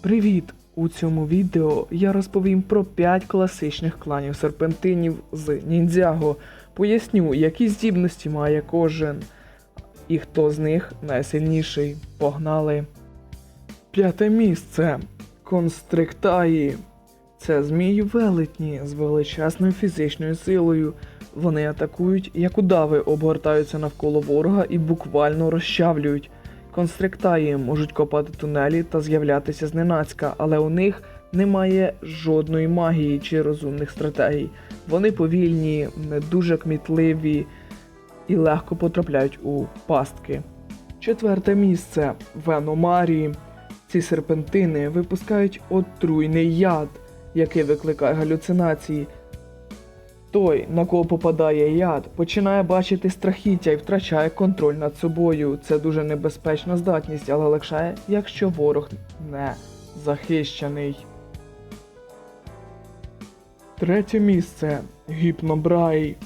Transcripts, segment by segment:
Привіт! У цьому відео я розповім про 5 класичних кланів серпентинів з ніндзяго. Поясню, які здібності має кожен і хто з них найсильніший. Погнали! П'яте місце Констриктаї. Це змії велетні з величезною фізичною силою. Вони атакують, як удави, обгортаються навколо ворога і буквально розчавлюють. Констриктаї можуть копати тунелі та з'являтися зненацька, але у них немає жодної магії чи розумних стратегій. Вони повільні, не дуже кмітливі і легко потрапляють у пастки. Четверте місце Веномарі. Ці серпентини випускають отруйний яд, який викликає галюцинації. Той, на кого попадає яд, починає бачити страхіття і втрачає контроль над собою. Це дуже небезпечна здатність, але легше, якщо ворог не захищений. Третє місце Гіпнобрай.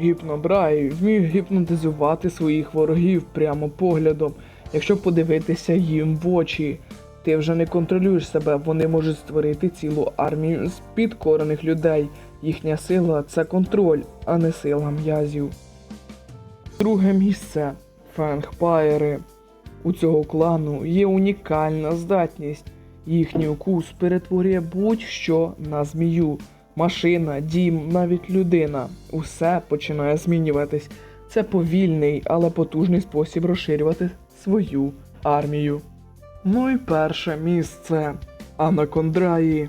Гіпнобрай вміє гіпнотизувати своїх ворогів прямо поглядом. Якщо подивитися їм в очі, ти вже не контролюєш себе, вони можуть створити цілу армію з підкорених людей. Їхня сила це контроль, а не сила м'язів. Друге місце Фенгпайери. У цього клану є унікальна здатність. Їхній укус перетворює будь-що на змію. Машина, дім, навіть людина. Усе починає змінюватись. Це повільний, але потужний спосіб розширювати свою армію. Ну і перше місце Анакондраї.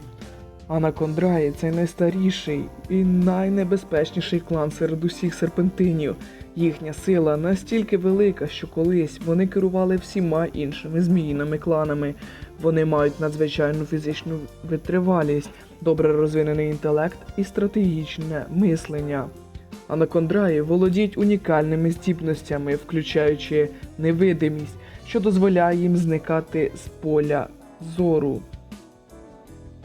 Анакондраї це найстаріший і найнебезпечніший клан серед усіх серпентинів. Їхня сила настільки велика, що колись вони керували всіма іншими зміїними кланами. Вони мають надзвичайну фізичну витривалість, добре розвинений інтелект і стратегічне мислення. Анакондраї володіють унікальними здібностями, включаючи невидимість, що дозволяє їм зникати з поля зору.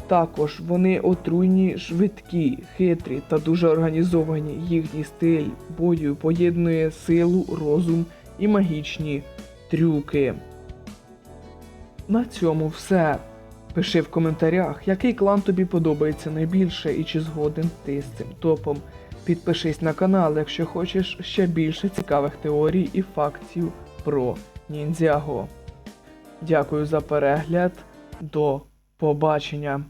Також вони отруйні, швидкі, хитрі та дуже організовані. Їхній стиль бою поєднує силу, розум і магічні трюки. На цьому все. Пиши в коментарях, який клан тобі подобається найбільше і чи згоден ти з цим топом. Підпишись на канал, якщо хочеш ще більше цікавих теорій і фактів про ніндзяго. Дякую за перегляд. До побачення!